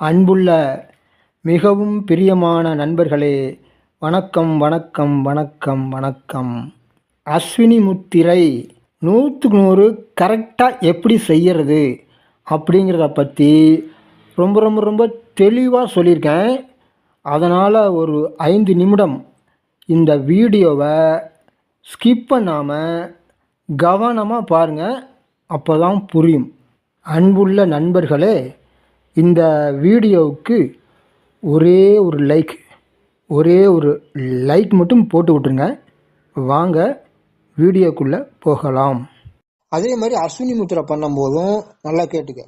அன்புள்ள மிகவும் பிரியமான நண்பர்களே வணக்கம் வணக்கம் வணக்கம் வணக்கம். அஸ்வினி முத்திரை நூற்றுக்கு நூறு கரெக்டாக எப்படி செய்கிறது அப்படிங்கிறத பற்றி ரொம்ப ரொம்ப ரொம்ப தெளிவாக சொல்லியிருக்கேன். அதனால் ஒரு ஐந்து நிமிடம் இந்த வீடியோவை ஸ்கிப் பண்ணாமல் கவனமாக பாருங்கள் அப்போ தான் புரியும். அன்புள்ள நண்பர்களே இந்த வீடியோவுக்கு ஒரே ஒரு லைக் ஒரே ஒரு லைக் மட்டும் போட்டு விட்ருங்க வாங்க வீடியோக்குள்ளே போகலாம். அதே மாதிரி அஸ்வினி முத்திரை பண்ணும்போதும் நல்லா கேட்டுக்க.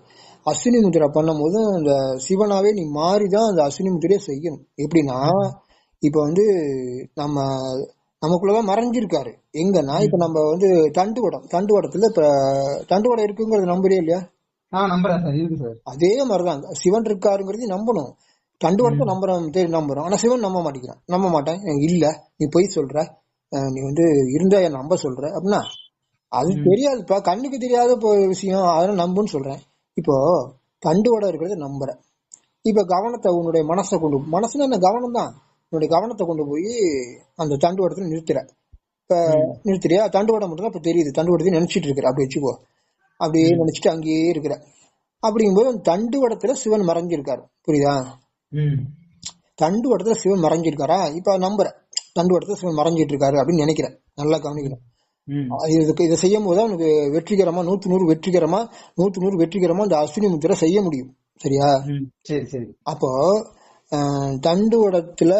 அஸ்வினி முத்திரை பண்ணும்போதும் அந்த சிவனாவே நீ மாறி தான் அந்த அஸ்வினி முத்திரையை செய்யணும். எப்படின்னா இப்போ வந்து நம்ம நமக்குள்ளதான் மறைஞ்சிருக்காரு. எங்கன்னா இப்ப நம்ம வந்து தண்டுவடம் தண்டுவடத்துல இப்ப தண்டுவடம் இருக்குங்கிறது நம்புறே இல்லையா? ஆ நம்புறேன் சார் இருக்கு சார். அதே மாதிரிதான். சிவன் இருக்காருங்கிறது நம்பணும். தண்டுவடத்தை நம்புறோம் தெரியும் நம்புறோம். ஆனா சிவன் நம்ப மாட்டேங்கிறான். நம்ப மாட்டேன். இல்ல. நீ பொய் சொல்ற. நீ வந்து இருந்தா என் நம்ப சொல்ற. அப்படின்னா அது தெரியாதுப்பா கண்ணுக்கு தெரியாத விஷயம். அதெல்லாம் நம்புன்னு சொல்றேன். இப்போ தண்டுவட இருக்கிறத நம்புறேன். இப்ப கவனத்தை உன்னுடைய மனசை கொண்டு மனசுனா என்ன? கவனம் தான் உன்னுடைய கவனத்தை கொண்டு போய் அந்த தண்டுவடத்துல நிறுத்துற. இப்ப நிறுத்துறியா? தண்டுவடம் மட்டும் தான் இப்ப தெரியுது. தண்டுவடத்தை நினைச்சிட்டு இருக்கிற. அப்படி வச்சுக்கோ. அப்படியே நினைச்சிட்டு அங்கேயே இருக்கிற. அப்படிங்கும்போது அந்த தண்டுவடத்துல சிவன் மறைஞ்சிருக்காரு. புரியுதா? ம். தண்டுவடத்துல சிவன் மறைஞ்சிருக்காரா? இப்ப நம்புறேன். தண்டுவடத்துல சிவன் மறைஞ்சிட்டு இருக்காரு அப்படின்னு நினைக்கிறேன். நல்லா கவனிக்கணும். இதுக்கு இதை செய்யும் போது அவனுக்கு வெற்றிகரமா நூத்து நூறு வெற்றிகரமா நூத்து நூறு வெற்றிகரமா அந்த அஸ்வினி முத்திரை செய்ய முடியும். சரியா? சரி சரி. அப்போ அஹ், தண்டுவடத்துல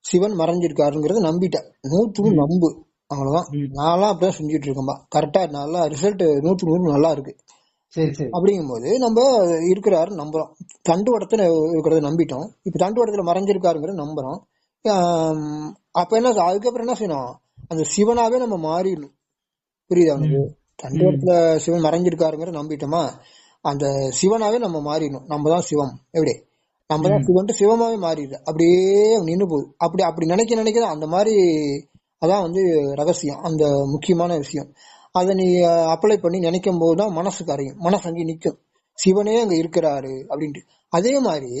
சிவன் மறைஞ்சிருக்காருங்கிறத நம்பிட்டேன். நூத்து நூறு நம்பு. அவ்வளவுதான். நான்லாம் அப்படிதான் செஞ்சுட்டு இருக்கேன்பா. கரெக்டா நல்லா ரிசல்ட் நூத்து நூறு நல்லா இருக்கு. சரி சரி. அப்படிங்கும்போது நம்ம இருக்கிறாரு நம்புறோம். தண்டுவடத்துல இருக்கிறத நம்பிட்டோம். இப்ப தண்டுவடத்துல மறைஞ்சிருக்காருங்கிறத நம்புறோம். ஆம், அப்ப என்ன அதுக்கப்புறம் என்ன செய்யணும்? அந்த சிவனாவே நம்ம மாறிடணும். புரியுதா அவனுக்கு தண்டுவடத்துல சிவன் மறைஞ்சிருக்காருங்கிறத நம்பிட்டோமா? அந்த சிவனாவே நம்ம மாறிடணும். நம்ம தான் சிவம். எப்படி? நம்ம தான் சிவன்ட்டு சிவமாவே மாறிடுது. அப்படியே நின்னு போகுது. அப்படி அப்படி நினைக்க நினைக்க அந்த மாதிரி அதான் வந்து ரகசியம் அந்த முக்கியமான விஷயம். அதை நீ அப்ளை பண்ணி நினைக்கும் போது தான் மனசுக்கு அறியும். மனசு அங்கே நிற்கும் சிவனே அங்கே இருக்கிறாரு அப்படின்ட்டு. அதே மாதிரி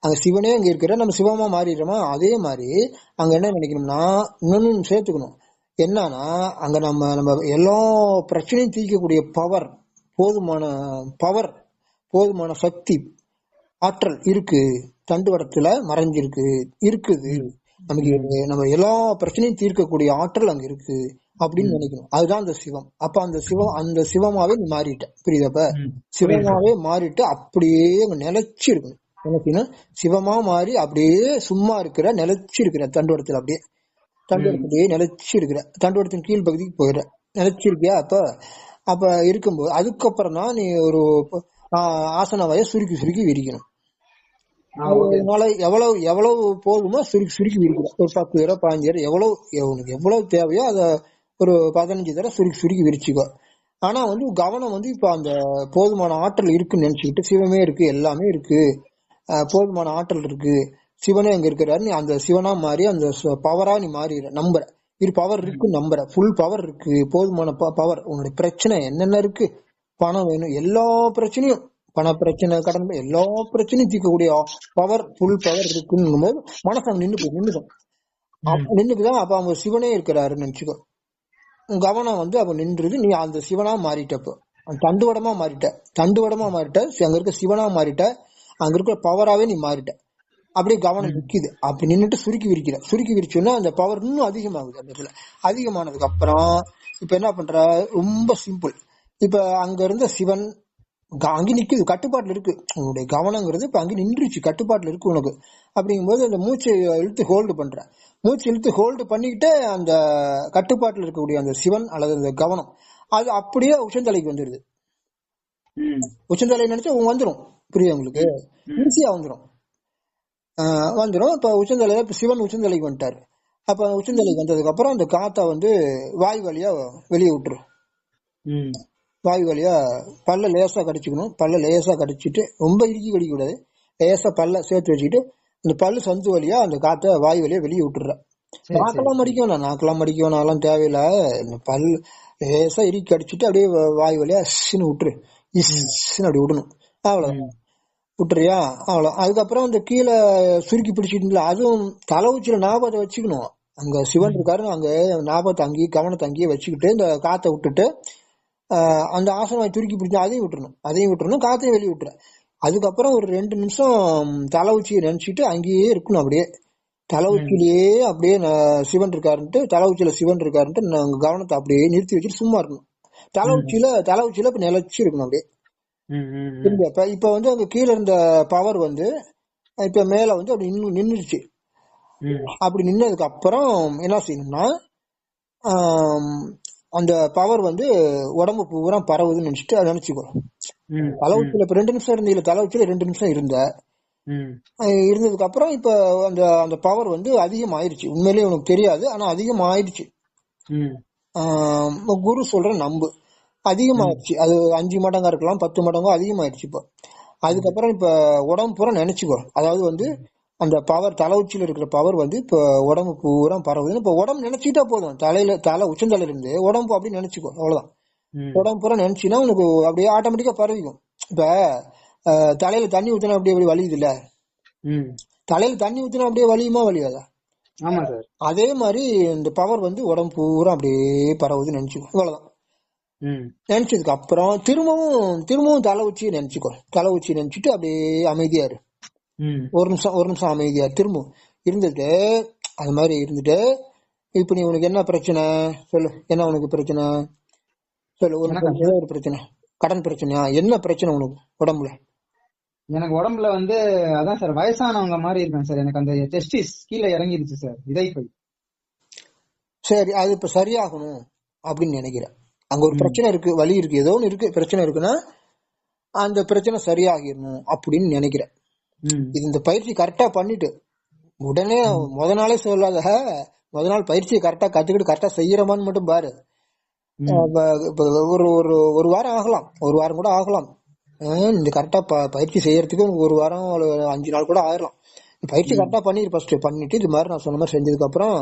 அங்க சிவனே அங்கே இருக்கிற நம்ம சிவமா மாறிடுறோமா? அதே மாதிரி அங்க என்ன நினைக்கணும்னா இன்னொன்னு சேர்த்துக்கணும். என்னன்னா அங்க நம்ம நம்ம எல்லா பிரச்சனையும் தீர்க்கக்கூடிய பவர் போதுமான பவர் போதுமான சக்தி ஆற்றல் இருக்கு. தண்டுவடத்துல மறைஞ்சிருக்கு. இருக்குது. நமக்கு நம்ம எல்லா பிரச்சனையும் தீர்க்கக்கூடிய ஆற்றல் அங்க இருக்கு அப்படின்னு நினைக்கணும். அதுதான் அந்த சிவம். அப்ப அந்த சிவம் அந்த சிவமாவே நீ மாறிட்ட. புரியுதப்ப சிவமாவே மாறிட்டு அப்படியே நிலைச்சு இருக்கணும் நினைக்கணும் சிவமா மாறி அப்படியே சும்மா இருக்கிற நிலைச்சு இருக்கிற தண்டுவடத்துல அப்படியே. தண்டுவடத்திலேயே நிலைச்சு இருக்கிற தண்டுவடத்தின் கீழ் பகுதிக்கு போயிடுற. நிலைச்சு இருக்கியா அப்ப? அப்ப இருக்கும்போது அதுக்கப்புறம் தான் நீ ஒரு ஆஹ், ஆசன வய சுருக்கி சுருக்கி விரிக்கணும். அதனால எவ்வளவு எவ்வளவு போதுமோ சுருக்கி சுருக்கி விரிக்கணும் ஒரு பத்து தடவை பதினஞ்சு தடவை எவ்வளவு உனக்கு எவ்வளவு தேவையோ அதை ஒரு பதினஞ்சு தடவை சுருக்கி சுருக்கி விரிச்சுக்கோ. ஆனா வந்து கவனம் வந்து இப்ப அந்த போதுமான ஆற்றல் இருக்குன்னு நினைச்சுக்கிட்டு சிவமே இருக்கு எல்லாமே இருக்கு. ஆஹ் போதுமான ஆற்றல் இருக்கு. சிவனே அங்க இருக்கிறாரு நீ அந்த சிவனா மாறி அந்த பவரா நீ மாறிடுற நம்புற. இரு பவர் இருக்கு நம்புற. ஃபுல் பவர் இருக்கு. போதுமான பவர் உன்னுடைய பிரச்சனை என்னென்ன இருக்கு? பணம் வேணும் எல்லா பிரச்சனையும். பண பிரச்சனை கடன் எல்லா பிரச்சனையும் தீர்க்கக்கூடிய பவர் ஃபுல் பவர் இருக்குன்னு போது மனசு அங்க நின்று போய் நின்றுடும் நின்றுக்குதான் அப்ப அவங்க சிவனே இருக்கிறாருன்னு நினைச்சுக்கோ. உன் கவனம் வந்து அப்ப நின்றுது. நீ அந்த சிவனா மாறிட்ட இப்போ தண்டுவடமா மாறிட்ட. தண்டுவடமா மாறிட்ட. அங்க இருக்க சிவனா மாறிட்ட. அங்க இருக்கிற பவராவே நீ மாறிட்ட. அப்படியே கவனம் நிக்குது. அப்படி நின்னுட்டு சுருக்கி விரிக்கிற. சுருக்கி விரிச்சோன்னா அந்த பவர் இன்னும் அதிகமாகுது அந்த இடத்துல அதிகமானதுக்கு அப்புறம் இப்ப என்ன பண்ற? ரொம்ப சிம்பிள் இப்ப அங்க இருந்த சிவன் அங்க நிக்குது கட்டுப்பாட்டுல இருக்கு. உன்னுடைய கவனங்கிறது இப்ப அங்க நின்றுச்சு கட்டுப்பாட்டுல இருக்கு உனக்கு. அப்படிங்கும்போது அந்த மூச்சை இழுத்து ஹோல்டு பண்ற. மூச்சு இழுத்து ஹோல்டு பண்ணிக்கிட்டே அந்த கட்டுப்பாட்டுல இருக்கக்கூடிய அந்த சிவன் அல்லது அந்த கவனம் அது அப்படியே உச்சந்தலைக்கு வந்துருது. ம். உச்சந்தலை நினைச்சா உங்க வந்துரும். புரியுது உங்களுக்கு? ஈஸியா வந்துரும். ஆஹ் வந்துரும். இப்ப உச்சந்தலையில இப்ப சிவன் உச்சந்தலைக்கு வந்துட்டாரு. அப்ப உச்சந்தலைக்கு வந்ததுக்கு அப்புறம் அந்த காத்தை வந்து வாய் வழியா வெளியே விட்டுரும். வாய் வழியா பல்ல லேசா கடிச்சுக்கணும். பல்ல லேசா கடிச்சிட்டு ரொம்ப இறுக்கி கடிக்க கூடாது லேசா பல்ல சேர்த்து வச்சுக்கிட்டு அந்த பல்லு சந்து வழியா அந்த காத்தை வாய் வழியா வெளியே விட்டுற சரி, நாக்கெல்லாம் மடிக்க வேணாம். நாக்கெல்லாம் மடிக்க வேணாம். அதெல்லாம் தேவையில்ல. இந்த பல் லேசா இறுக்கி கடிச்சிட்டு அப்படியே வாய் வழியா இஸ்ன்னு விட்டுரு. இஸ்ன்னு அப்படி விடணும். அவ்வளவுதான். விட்டுறியா? அவ்வளோ அதுக்கப்புறம் அந்த கீழே சுருக்கி பிடிச்சிட்டுல அதுவும் தலை உச்சியில ஞாபகத்தை வச்சுக்கணும். அங்க சிவன் இருக்காரு அங்க ஞாபகத்தை அங்கேயே கவனத்தை அங்கேயே வச்சுக்கிட்டு இந்த காத்தை விட்டுட்டு அந்த ஆசனம் துருக்கி பிடிச்சி அதையும் விட்டுறணும். அதையும் விட்டுறணும் காத்தையும் வெளியே விட்டுற அதுக்கப்புறம் ஒரு ரெண்டு நிமிஷம் தலை உச்சியை நினைச்சிட்டு அங்கேயே இருக்கணும் அப்படியே. தலை உச்சியிலேயே அப்படியே சிவன் இருக்காருன்ட்டு தலை உச்சியில சிவன் இருக்காருன்ட்டு நாங்க கவனத்தை அப்படியே நிறுத்தி வச்சுட்டு சும்மா இருக்கணும். தலை உச்சியில தலை உச்சியில இப்ப நிலைச்சு இருக்கணும் அப்படியே? இப்ப இப்ப வந்து அங்க கீழ இருந்த பவர் வந்து இப்ப மேல வந்து அப்படி நின்னு நின்றுச்சு அப்படி நின்னதுக்கு அப்புறம் என்ன செய்யணும்னா அந்த பவர் வந்து உடம்பு பூரா பரவுதுன்னு நினைச்சிட்டு அதை நினைச்சுக்கோ. தலை உச்சியில இப்ப ரெண்டு நிமிஷம் இருந்தீங்க தலை உச்சியில ரெண்டு நிமிஷம் இருந்த. இருந்ததுக்கு அப்புறம் இப்ப அந்த அந்த பவர் வந்து அதிகம் ஆயிடுச்சு உண்மையிலேயே உனக்கு தெரியாது ஆனா அதிகம் ஆயிடுச்சு குரு சொல்ற நம்பு. அதிகமாயிடுச்சு அது அஞ்சு மடங்கா இருக்கலாம் பத்து மடங்கா அதிகமாயிடுச்சு இப்போ. அதுக்கப்புறம் இப்ப உடம்பு பூரா நினைச்சுக்கோ. அதாவது வந்து அந்த பவர் தலை உச்சியில இருக்கிற பவர் வந்து இப்ப உடம்பு பூரா பரவுது. இப்ப உடம்பு நினைச்சிட்டா போதும். தலையில தலை உச்சந்தலையில இருந்து உடம்பு அப்படி நினைச்சுக்கோ அவ்வளவுதான். உடம்பு பூரா நினைச்சினா உனக்கு அப்படியே ஆட்டோமேட்டிக்கா பரவிக்கும் இப்ப தலையில தண்ணி ஊத்தினா அப்படியே அப்படி வலியுது இல்ல. தலையில தண்ணி ஊத்தினா அப்படியே வலியுமா வலியாதா? அதே மாதிரி இந்த பவர் வந்து உடம்பு பூரா அப்படியே பரவுதுன்னு நினைச்சுக்கோ இவ்வளவுதான் ம், நினைச்சதுக்கு அப்புறம் திரும்பவும் திரும்பவும் தலை உச்சியை நினைச்சுக்கோ. தலை உச்சியை நினைச்சிட்டு அப்படியே அமைதியா இரு. ஒரு நிமிஷம் ஒரு நிமிஷம் அமைதியா இரு. திரும்பவும் இருந்துட்டு அது மாதிரி இருந்துட்டு இப்ப நீ உனக்கு என்ன பிரச்சனை? சொல்லு. என்ன உனக்கு பிரச்சனை? சொல்லு. ஒரு எனக்கா? ஏதோ ஒரு பிரச்சனை. கடன் பிரச்சனையா? என்ன பிரச்சனை உனக்கு உடம்புல? எனக்கு உடம்புல வந்து அதான் சார் வயசானவங்க மாதிரி இருக்கேன் சார். எனக்கு அந்த டெஸ்டிஸ் கீழே இறங்கிருச்சு சார். இதைப்பை சரி அது இப்ப சரியாகணும் அப்படின்னு நினைக்கிறேன். அங்க ஒரு பிரச்சனை இருக்கு வலி இருக்கு ஏதோ ஒன்று இருக்கு. பிரச்சனை இருக்குன்னா அந்த பிரச்சனை சரியாகிடணும் அப்படின்னு நினைக்கிறேன். இது இந்த பயிற்சி கரெக்டா பண்ணிட்டு உடனே முத நாளே சொல்லாத முத நாள் பயிற்சியை கரெக்டா கத்துக்கிட்டு கரெக்டா செய்யறமான்னு மட்டும் பாரு. ஒரு ஒரு ஒரு வாரம் ஆகலாம். ஒரு வாரம் கூட ஆகலாம். இந்த கரெக்டா பயிற்சி செய்யறதுக்கு ஒரு வாரம் அஞ்சு நாள் கூட ஆயிரலாம். பயிற்சி கரெக்டா பண்ணிரு ஃபர்ஸ்ட் பண்ணிட்டு இது மாதிரி நான் சொன்ன மாதிரி செஞ்சதுக்கு அப்புறம்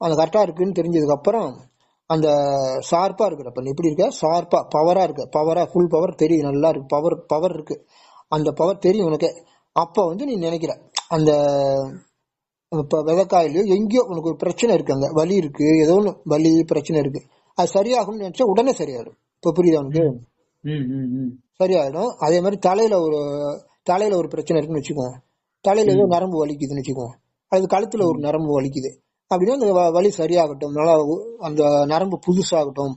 அந்த கரெக்டா இருக்குன்னு தெரிஞ்சதுக்கு அப்புறம் அந்த ஷார்ப்பா இருக்கிறப்ப நீ எப்படி இருக்க? ஷார்ப்பா பவரா இருக்கு. பவரா ஃபுல் பவர் தெரியுது நல்லா இருக்கு. பவர் பவர் இருக்கு. அந்த பவர் தெரியும் உனக்கு. அப்ப வந்து நீ நினைக்கிற அந்த இப்ப விதக்காயிலயோ எங்கேயோ உனக்கு ஒரு பிரச்சனை இருக்கு அங்க வலி இருக்கு ஏதோ ஒண்ணு வலி பிரச்சனை இருக்கு. அது சரியாகும்னு நினைச்சா உடனே சரியாயிடும். இப்ப புரியுதா உனக்கு? ம், ம், ம். சரியாயிடும். அதே மாதிரி தலையில ஒரு தலையில ஒரு பிரச்சனை இருக்குன்னு வச்சுக்கோ. தலையில ஏதோ நரம்பு வலிக்குதுன்னு வச்சுக்கோ. அது கழுத்துல ஒரு நரம்பு வலிக்குது. அப்படின்னா அந்த வலி சரியாகட்டும். நல்லா அந்த நரம்பு புதுசாகட்டும்.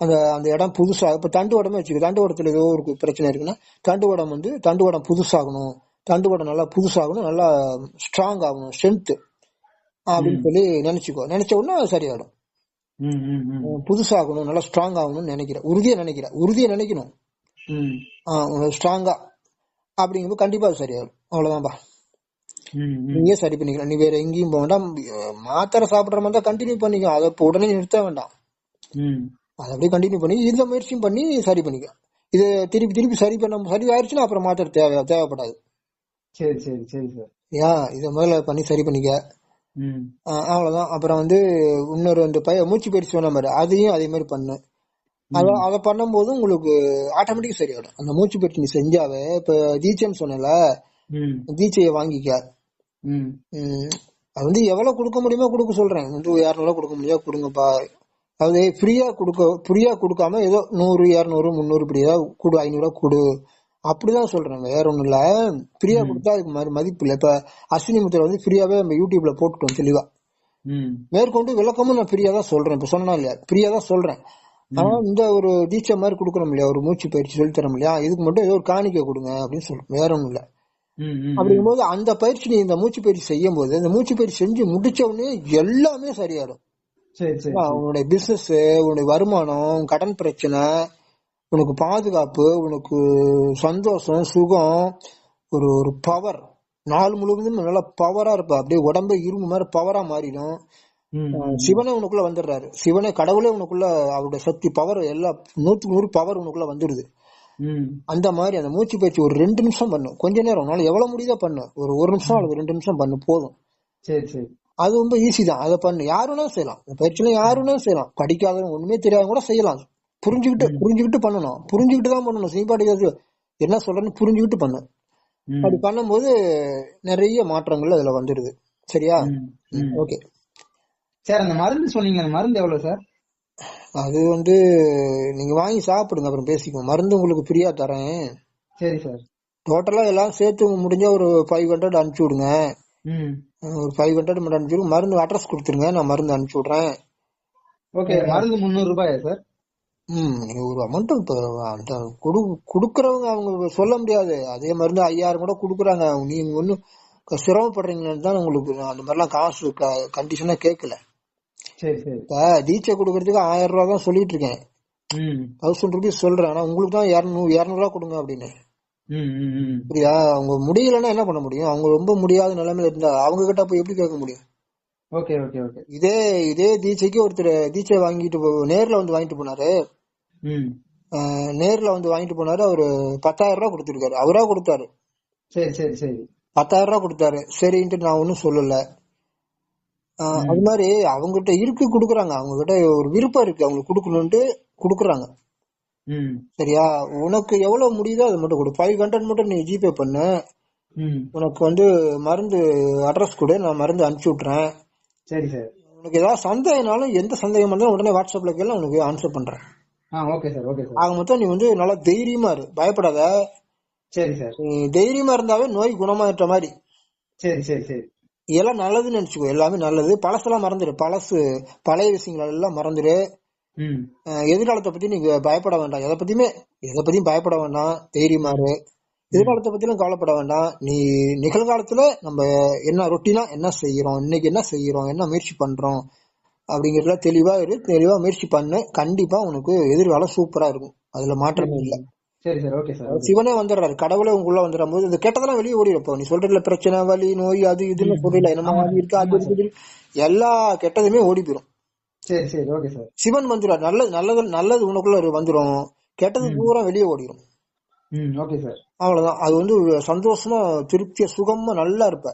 அந்த அந்த இடம் புதுசா இப்ப தண்டு உடம்பே வச்சுக்கோ. தண்டு உடத்துல ஏதோ ஒரு பிரச்சனை இருக்குன்னா தண்டு உடம் வந்து தண்டு உடம் புதுசாகணும். தண்டு உடம் நல்லா புதுசாகணும் நல்லா ஸ்ட்ராங் ஆகணும் ஸ்ட்ரென்த் அப்படின்னு சொல்லி நினைச்சுக்கோ. நினைச்ச உடனே அது சரியாயிடும். புதுசாகணும் நல்லா ஸ்ட்ராங் ஆகணும்னு நினைக்கிறேன். உறுதியா நினைக்கிறேன். உறுதியா நினைக்கணும். ஸ்ட்ராங்கா அப்படிங்கும்போது கண்டிப்பா அது சரியாயிடும். அவ்வளவுதான்பா. நீயே சரி பண்ணிக்கலாம். நீ வேற எங்கேயும் போக வேண்டாம். மாத்திரை சாப்பிடுற மாதிரி தான் கண்டினியூ பண்ணிக்கோ அதை இப்போ உடனே நிறுத்த வேண்டாம். அதை அப்படியே கண்டினியூ பண்ணி இந்த முயற்சியும் பண்ணி சரி பண்ணிக்க இது திருப்பி திருப்பி சரி பண்ண சரி ஆயிடுச்சுன்னா அப்புறம் மாத்திரை தேவை தேவைப்படாது. சரி சரி சரி சார் ஏன் இதை முதல்ல பண்ணி சரி பண்ணிக்க. அவ்வளவுதான். அப்புறம் வந்து இன்னொரு அந்த பய மூச்சு பயிற்சி சொன்ன மாதிரி அதையும் அதே மாதிரி பண்ணு. அத அதை பண்ணும்போது உங்களுக்கு ஆட்டோமேட்டிக்கா சரியாயிடும் அந்த மூச்சு பயிற்சி நீ செஞ்சாவே இப்ப தீட்சைன்னு சொன்னல தீட்சையை வாங்கிக்க. அது வந்து எவ்வளவு கொடுக்க முடியுமோ கொடுக்க சொல்றேன். வந்து இரநூறுவா கொடுக்க முடியாது கொடுங்கப்பா. அதாவது ஃப்ரீயா கொடுக்க ஃப்ரீயா கொடுக்காம ஏதோ நூறு இரநூறு முந்நூறு ஏதாவது கொடு ஐநூறுவா கொடு. அப்படிதான் சொல்றேன். வேற ஒண்ணும் இல்ல. ஃப்ரீயா கொடுத்தா அதுக்கு மதி- மதிப்பு இல்லை. இப்ப அஸ்வினி முத்திரை வந்து ஃப்ரீயாவே நம்ம யூடியூப்ல போட்டுட்டோம் தெளிவா. மேற்கொண்டு விளக்கமும் நான் ஃப்ரீயா தான் சொல்றேன். இப்ப சொன்னா இல்லையா? ஃப்ரீயா தான் சொல்றேன். ஆனா இந்த ஒரு தீட்சை மாதிரி கொடுக்கணும் இல்லையா? ஒரு மூச்சு பயிற்சி சொல்லி தரோம் இல்லையா? இதுக்கு மட்டும் ஏதோ ஒரு காணிக்கை கொடுங்க அப்படின்னு சொல்றேன் வேற ஒண்ணும் இல்ல. அப்படிங்கும்போது அந்த பயிற்சி நீ இந்த மூச்சு பயிற்சி செய்யும் போது இந்த மூச்சு பயிற்சி செஞ்சு முடிச்ச உடனே எல்லாமே சரியாயிடும் சரி சரி உன்னுடைய பிசினஸ் உன்னுடைய வருமானம் கடன் பிரச்சனை உனக்கு பாதுகாப்பு உனக்கு சந்தோஷம் சுகம் ஒரு ஒரு பவர் நாள் முழுவதும் நல்லா பவரா இருப்ப. அப்படியே உடம்பே இரும்பு மாதிரி பவரா மாறிடும். சிவனே உனக்குள்ள வந்துடுறாரு. சிவனே கடவுளே உனக்குள்ள அவருடைய சக்தி பவர் எல்லாம் நூத்துக்கு நூறு பவர் உனக்குள்ள வந்துடுது. அந்த மாதிரி அந்த மூச்சு பயிற்சி ஒரு ரெண்டு நிமிஷம் பண்ணு கொஞ்ச நேரம். உன்னால எவ்வளவு முடியுதோ பண்ணு. ஒரு ஒரு நிமிஷம் அல்லது ரெண்டு நிமிஷம் பண்ணு போதும். சரி சரி. அது ரொம்ப ஈஸி தான். அதை பண்ணு. யாரு வேணாலும் செய்யலாம். பயிற்சியில யாரு வேணாலும் செய்யலாம். படிக்காதவங்க ஒண்ணுமே தெரியாதவங்க கூட செய்யலாம். புரிஞ்சுக்கிட்டு புரிஞ்சுக்கிட்டு பண்ணணும். புரிஞ்சுக்கிட்டு தான் பண்ணணும். சீப்பாடி என்ன சொல்றேன்னு புரிஞ்சுக்கிட்டு பண்ணு. அப்படி பண்ணும்போது நிறைய மாற்றங்கள் அதுல வந்துடுது சரியா. ஓகே. சார் அந்த மருந்து சொன்னீங்க. அந்த மருந்து எவ்வளவு சார்? அது வந்து நீங்க வாங்கி சாப்பிடுங்க. அப்புறம் பேசிக்குவோம். மருந்து உங்களுக்கு ஃப்ரீயா தரேன். சரி சார். டோட்டலா எல்லாம் சேர்த்து முடிஞ்சா ஒரு ஃபைவ் ஹண்ட்ரட் அனுப்பிச்சு விடுங்க. ஒரு ஃபைவ் ஹண்ட்ரட் மட்டும் அனுப்பிச்சு விடுங்க. மருந்து அட்ரஸ் கொடுத்துருங்க. நான் மருந்து அனுப்பிச்சு விடுறேன். ஓகே. மருந்து முந்நூறு ரூபாயா சார்? ம் ஒரு அமௌண்ட் இப்போ. அந்த குடு கொடுக்குறவங்க அவங்க சொல்ல முடியாது. அதே மருந்து ஐயாயிரம் கூட கொடுக்குறாங்க. நீங்க ஒன்றும் சிரமப்படுறீங்கன்னு தான் உங்களுக்கு அந்த மாதிரிலாம் காசு கண்டிஷனா கேட்கல சரி சரி. இப்போ தீட்சை கொடுக்கறதுக்கு ஆயிரம் ரூபா தான் சொல்லிட்டு இருக்கேன் தௌசண்ட் ருபீஸ் சொல்றேன். ஆனா உங்களுக்கு தான் இரநூறு இரநூறுவா கொடுங்க அப்படின்னு. புரியா அவங்க முடியலன்னா என்ன பண்ண முடியும்? அவங்க ரொம்ப முடியாத நிலைமையில இருந்தா அவங்க கிட்ட போய் எப்படி கேட்க முடியும்? Okay okay okay. இதே இதே தீட்சைக்கு ஒருத்தர் தீட்சை வாங்கிட்டு போ- நேர்ல வந்து வாங்கிட்டு போனாரு. நேர்ல வந்து வாங்கிட்டு போனாரு. அவரு பத்தாயிரம் ரூபாய் கொடுத்துருக்காரு. அவரா கொடுத்தாரு. சரி சரி சரி. பத்தாயிரம் ரூபாய் கொடுத்தாரு. சரின்ட்டு நான் ஒன்னும் சொல்லல. அது மாதிரி அவங்ககிட்ட இருக்கு கொடுக்குறாங்க. அவங்க கிட்ட ஒரு விருப்பம் இருக்கு. அவங்களுக்கு கொடுக்கணும்ட்டு கொடுக்குறாங்க. சரியா? உனக்கு எவ்வளவு முடியுதோ அதை மட்டும் கொடு. ஃபைவ் ஹண்ட்ரட் மட்டும் நீ ஜிபே பண்ணு. உனக்கு வந்து மருந்து அட்ரஸ் கொடு. நான் மருந்து அனுப்பிச்சு விட்டுறேன். சரி சார். உனக்கு ஏதாவது சந்தேகம்னாலும் எந்த சந்தேகம் இருந்தாலும் உடனே வாட்ஸ்அப்ல கேள்வி உனக்கு ஆன்சர் பண்றேன். ஆ ஓகே சார் ஓகே சார் ஆக மொத்தம் நீ வந்து நல்லா தைரியமா இரு. பயப்படாத. சரி சார் நீ தைரியமா இருந்தாவே நோய் குணமாயிட்ட மாதிரி. சரி சரி சரி. இதெல்லாம் நல்லதுன்னு நினைச்சுக்கோ. எல்லாமே நல்லது. பழசெல்லாம் மறந்துடு. பழசு பழைய விஷயங்கள் எல்லாம் மறந்துடு. எதிர்காலத்தை பத்தி நீங்க பயப்பட வேண்டாம். எதை பத்தியுமே எதை பத்தியும் பயப்பட வேண்டாம். தைரியமா இரு. எதிர்காலத்தை பத்தியும் கவலைப்பட வேண்டாம். நீ நிகழ்காலத்துல நம்ம என்ன ரொட்டீனா என்ன செய்யறோம்? இன்னைக்கு என்ன செய்யறோம்? என்ன முயற்சி பண்றோம்? அப்படிங்கறதுல தெளிவா இரு தெளிவா முயற்சி பண்ணு. கண்டிப்பா உனக்கு எதிர்காலம் சூப்பரா இருக்கும். அதுல மாற்றமே இல்லை. சரி சார் ஓகே சார் சிவனே வந்துடுறாரு. கடவுளே உங்களுக்குள்ள வந்துடும் போது இந்த கெட்டதெல்லாம் வெளியே ஓடிடுப்போ நீ சொல்றதுல பிரச்சனை வலி நோய் அது இதுன்னு சொல்றீல என்னமோ அது இருக்கு அது இருக்குது எல்லா கெட்டதுமே ஓடி போயிடும் சரி சரி ஓகே சார். சிவன் வந்துடுவார் நல்லது நல்லது நல்லது உனக்குள்ள வந்துடும் கெட்டது பூரா வெளியே ஓடிடும் ம் ஓகே சார் அவ்வளவுதான். அது வந்து சந்தோஷமா திருப்தியா சுகமா நல்லா இருப்ப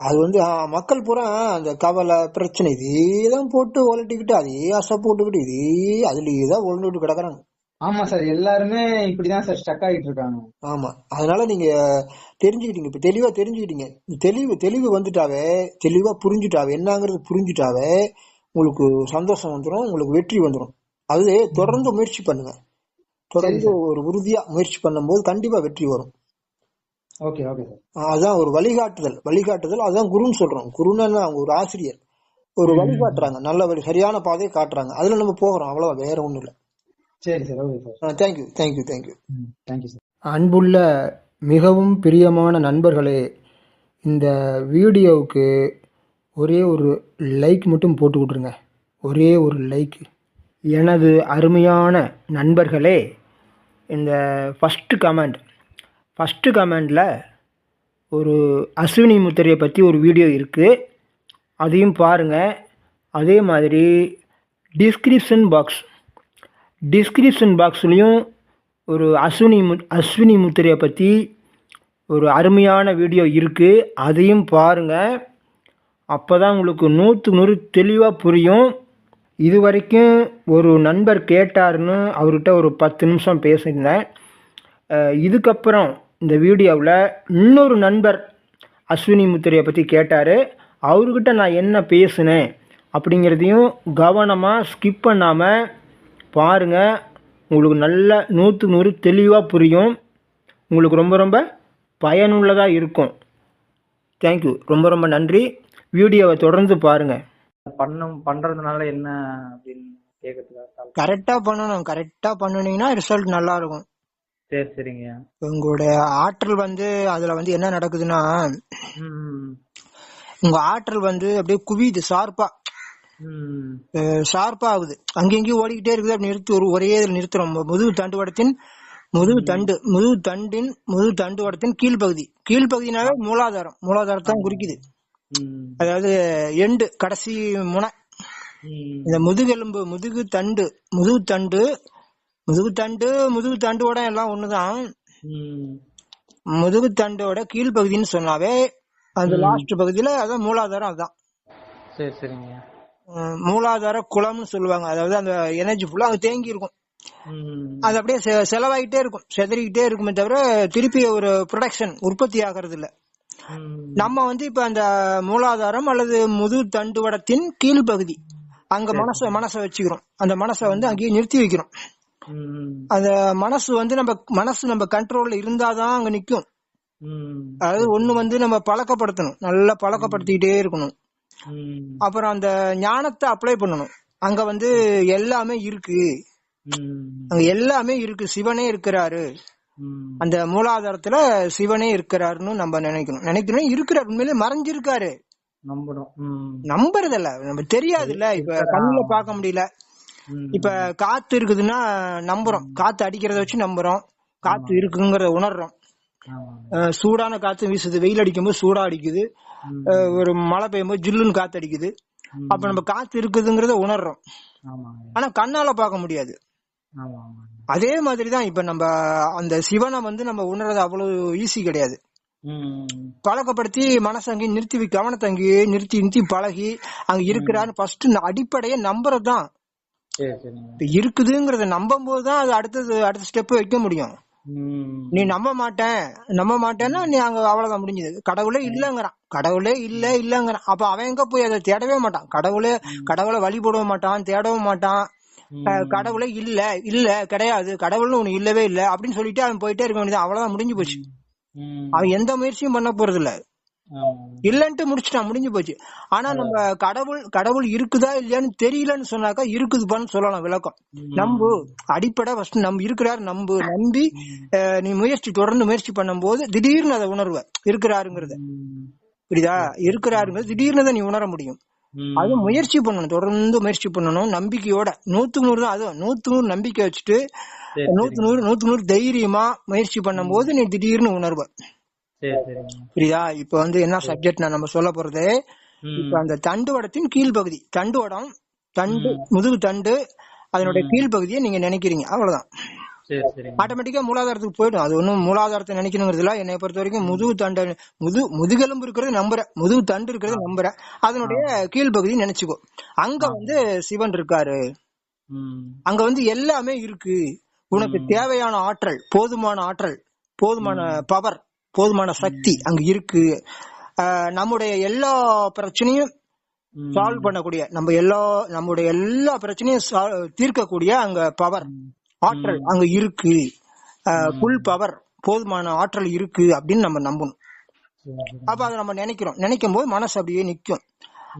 அது வந்து மக்கள் பூரா அந்த கவலை பிரச்சனை இதேதான் போட்டு ஒலட்டிக்கிட்டு அதே ஆசை போட்டுக்கிட்டு இதே அதுலயே தான் உழந்துட்டு கிடக்குறாங்க. ஆமா சார் எல்லாருமே இப்படிதான் சார் ஸ்டக் ஆகிட்டு இருக்காங்க. ஆமா. அதனால நீங்க தெரிஞ்சுக்கிட்டீங்க. இப்ப தெளிவா தெரிஞ்சுக்கிட்டீங்க. தெளிவு தெளிவு வந்துட்டாவே தெளிவா புரிஞ்சுட்டாவே என்னங்கிறது புரிஞ்சுட்டாவே உங்களுக்கு சந்தோஷம் வந்துடும் உங்களுக்கு வெற்றி வந்துடும் அது தொடர்ந்து முயற்சி பண்ணுங்க. தொடர்ந்து ஒரு உறுதியா முயற்சி பண்ணும்போது கண்டிப்பா வெற்றி வரும். ஓகே ஓகே அதான் ஒரு வழிகாட்டுதல். வழிகாட்டுதல் அதான் குருன்னு சொல்றோம். குருன்னா? அவங்க ஒரு ஆசிரியர். ஒரு வழிகாட்டுறாங்க. நல்ல வழி சரியான பாதையை காட்டுறாங்க. அதுல நம்ம போகிறோம். அவ்வளவு வேற ஒண்ணும் இல்ல. சரி sir. Okay sir. Thank you thank you thank you hmm thank you sir. அன்புள்ள மிகவும் பிரியமான நண்பர்களே இந்த வீடியோவுக்கு ஒரே ஒரு லைக் மட்டும் போட்டு விட்ருங்க ஒரே ஒரு லைக் எனது அருமையான நண்பர்களே இந்த ஃபஸ்ட்டு கமெண்ட் ஃபஸ்ட்டு கமெண்டில் ஒரு அஸ்வினி முத்திரையை பற்றி ஒரு வீடியோ இருக்குது அதையும் பாருங்கள் அதே மாதிரி டிஸ்கிரிப்ஷன் பாக்ஸ் டிஸ்கிரிப்ஷன் பாக்ஸ்லேயும் ஒரு அஸ்வினி மு அஸ்வினி முத்திரையை பற்றி ஒரு அருமையான வீடியோ இருக்குது அதையும் பாருங்கள் அப்போ தான் உங்களுக்கு நூற்றுக்கு நூறு தெளிவாக புரியும். இது வரைக்கும் ஒரு நண்பர் கேட்டாருன்னு அவர்கிட்ட ஒரு பத்து நிமிஷம் பேசியிருந்தேன். இதுக்கப்புறம் இந்த வீடியோவில் இன்னொரு நண்பர் அஸ்வினி முத்திரையை பற்றி கேட்டார். அவர்கிட்ட நான் என்ன பேசினேன் அப்படிங்கிறதையும் கவனமாக ஸ்கிப் பண்ணாமல் பாருங்கள் உங்களுக்கு நல்ல நூற்றுக்கு நூறு தெளிவாக புரியும். உங்களுக்கு ரொம்ப ரொம்ப பயனுள்ளதாக இருக்கும். தேங்க்யூ ரொம்ப ரொம்ப நன்றி. வீடியோவை தொடர்ந்து பாருங்கள் பண்ணும் பண்றதுனால என்ன அப்படின்னு கேக்குறதுக்காக. கரெக்டா பண்ணணும் கரெக்டா பண்ணுனீங்கன்னா ரிசல்ட் நல்லா இருக்கும் சரி சரிங்க. உங்களுடைய ஆற்றல் வந்து அதுல வந்து என்ன நடக்குதுன்னா உங்க ஆற்றல் வந்து அப்படியே குவியுது ஷார்ப்பா. ஷார்ப்பா ஆகுது. அங்கங்கேயும் ஓடிக்கிட்டே இருக்குது அப்படி நிறுத்தி ஒரு ஒரே இதுல நிறுத்துறோம். முதுகு தண்டுவடத்தின் முதுகு தண்டு முதுகு தண்டின் முதுகு தண்டுவடத்தின் கீழ்ப்பகுதி. கீழ்ப்பகுதினாவே மூலாதாரம். மூலாதாரத்தை தான் குறிக்குது. அதாவது எண்டு கடைசி முனை. இந்த முதுகெலும்பு முதுகு தண்டு முதுகு தண்டு முதுகு தண்டு முதுகு தண்டுவோட எல்லாம் ஒண்ணுதான். முதுகு தண்டோட கீழ்ப்பகுதின்னு சொன்னாவே அந்த லாஸ்ட் பகுதியில அதான் மூலாதாரம் அதான். சரி சரிங்க. மூலாதார குளம்னு சொல்லுவாங்க. அதாவது அந்த எனர்ஜி ஃபுல்லா அங்க தேங்கி இருக்கும். அது அப்படியே செ- செலவாயிட்டே இருக்கும். செதறிக்கிட்டே இருக்குமே தவிர திருப்பி ஒரு ப்ரொடக்ஷன் உற்பத்தி ஆகிறது இல்ல. நம்ம வந்து இப்ப அந்த மூலாதாரம் அல்லது முது தண்டுவடத்தின் கீழ்ப்பகுதி. அங்க மனச மனசை வச்சுக்கிறோம். அந்த மனசை வந்து அங்கேயே நிறுத்தி வைக்கிறோம். அந்த மனசு வந்து நம்ம மனசு நம்ம கண்ட்ரோல்ல இருந்தாதான் அங்க நிக்கும். அதாவது ஒண்ணு வந்து நம்ம பழக்கப்படுத்தணும். நல்லா பழக்கப்படுத்திக்கிட்டே இருக்கணும். அப்புறம் அந்த ஞானத்தை அப்ளை பண்ணணும். அங்க வந்து எல்லாமே இருக்கு. அங்க எல்லாமே இருக்கு. சிவனே இருக்கிறாரு. அந்த மூலாதாரத்துல சிவனே இருக்கிறாருன்னு நம்ம நினைக்கணும். நினைக்கணும் இருக்கிறார். உண்மையிலே மறைஞ்சிருக்காரு. ம். நம்புறதில்ல. நம்ம தெரியாது இல்ல இப்ப கண்ணுல பார்க்க முடியல. இப்ப காத்து இருக்குதுன்னா நம்புறோம். காத்து அடிக்கிறத வச்சு நம்புறோம். காத்து இருக்குங்கிறத உணர்றோம். சூடான காத்து வீசுது. வெயில் அடிக்கும்போது சூடா அடிக்குது. ஒரு மழை பெய்யும்போது ஜில்லுன்னு காத்து அடிக்குது. அப்ப நம்ம காத்து இருக்குதுங்கிறத உணர்றோம். ஆனா கண்ணால பார்க்க முடியாது. அதே மாதிரிதான் இப்ப நம்ம அந்த சிவனை வந்து நம்ம உணர்றது அவ்வளவு ஈஸி கிடையாது. பழக்கப்படுத்தி மனசை அங்கேயே நிறுத்தி வை- கவனத்தை அங்கேயே நிறுத்தி நிறுத்தி பழகி அங்க இருக்கிறான்னு ஃபர்ஸ்ட் அடிப்படையே நம்புறதுதான். இருக்குதுங்கிறத நம்பும் போதுதான் அது அடுத்தது அடுத்த ஸ்டெப் வைக்க முடியும். நீ நம்ப மாட்டேன் நம்ப மாட்டேன்னா நீ அங்க அவ்வளவுதான் முடிஞ்சது. கடவுளே இல்லங்கிறான். கடவுளே இல்ல இல்லங்கிறான். அப்ப அவன் எங்க போய் அதை தேடவே மாட்டான். கடவுளே கடவுளை வழிபடவும் மாட்டான் தேடவும் மாட்டான். கடவுளே இல்ல இல்ல கிடையாது. கடவுள்னு ஒண்ணு இல்லவே இல்ல. அப்படின்னு சொல்லிட்டு அவன் போயிட்டே இருக்க வேண்டியது. அவ்வளவுதான் முடிஞ்சு போச்சு. அவன் எந்த முயற்சியும் பண்ண போறது இல்ல. இல்லன்ட்டு முடிச்சிட்டான் முடிஞ்சு போச்சு. ஆனா நம்ம கடவுள் கடவுள் இருக்குதா இல்லையான்னு தெரியலன்னு சொன்னாக்கா இருக்குதுப்பான்னு சொல்லலாம் விளக்கம். நம்பு. அடிப்படை ஃபர்ஸ்ட் நம்பு. இருக்கிறார் நம்பு. நம்பி அஹ், நீ முயற்சி தொடர்ந்து முயற்சி பண்ணும்போது திடீர்னு அதை உணர்வ. இருக்கிறாருங்கிறத. புரியுதா? இருக்கிறாருங்கிறது திடீர்னு தான் நீ உணர முடியும். அது முயற்சி பண்ணணும். தொடர்ந்து முயற்சி பண்ணணும். நம்பிக்கையோட. நூத்துக்கு நூறு தான். அதுவும் நூத்துக்கு நூறு நம்பிக்கை வச்சுட்டு நூத்து நூறு நூத்துக்கு நூறு தைரியமா முயற்சி பண்ணும்போது நீ திடீர்னு உணர்வ. புரியுதா? இப்ப வந்து என்ன சப்ஜெக்ட் நான் நம்ம சொல்ல போறது. இப்ப அந்த தண்டுவடத்தின் கீழ்ப்பகுதி. தண்டுவடம் தண்டு முதுகு தண்டு அதனுடைய கீழ்ப்பகுதியை நீங்க நினைக்கிறீங்க. அவ்வளவுதான். ஆட்டோமேட்டிக்கா மூலாதாரத்துக்கு போயிடும். அது ஒண்ணும் மூலாதாரத்தை நினைக்கணுங்கிறதுல என்னை பொறுத்த வரைக்கும் முதுகு தண்டு முது முதுகெலும்பு இருக்கிறது நம்புறேன். முதுகு தண்டு இருக்கிறது நம்புறேன். அதனுடைய கீழ்ப்பகுதி நினைச்சுக்கோ. அங்க வந்து சிவன் இருக்காரு. அங்க வந்து எல்லாமே இருக்கு. உனக்கு தேவையான ஆற்றல் போதுமான ஆற்றல் போதுமான பவர் போதுமான சக்தி அங்க இருக்கு. நம்முடைய எல்லா பிரச்சனையும். சால்வ் பண்ணக்கூடிய நம்ம எல்லா நம்முடைய எல்லா பிரச்சனையும் தீர்க்கக்கூடிய அங்க பவர் ஆற்றல் அங்க இருக்கு. ஃபுல் பவர் போதுமான ஆற்றல் இருக்கு அப்படின்னு நம்ம நம்பணும். அப்ப அதை நம்ம நினைக்கிறோம். நினைக்கும் போது மனசு அப்படியே நிக்கும்.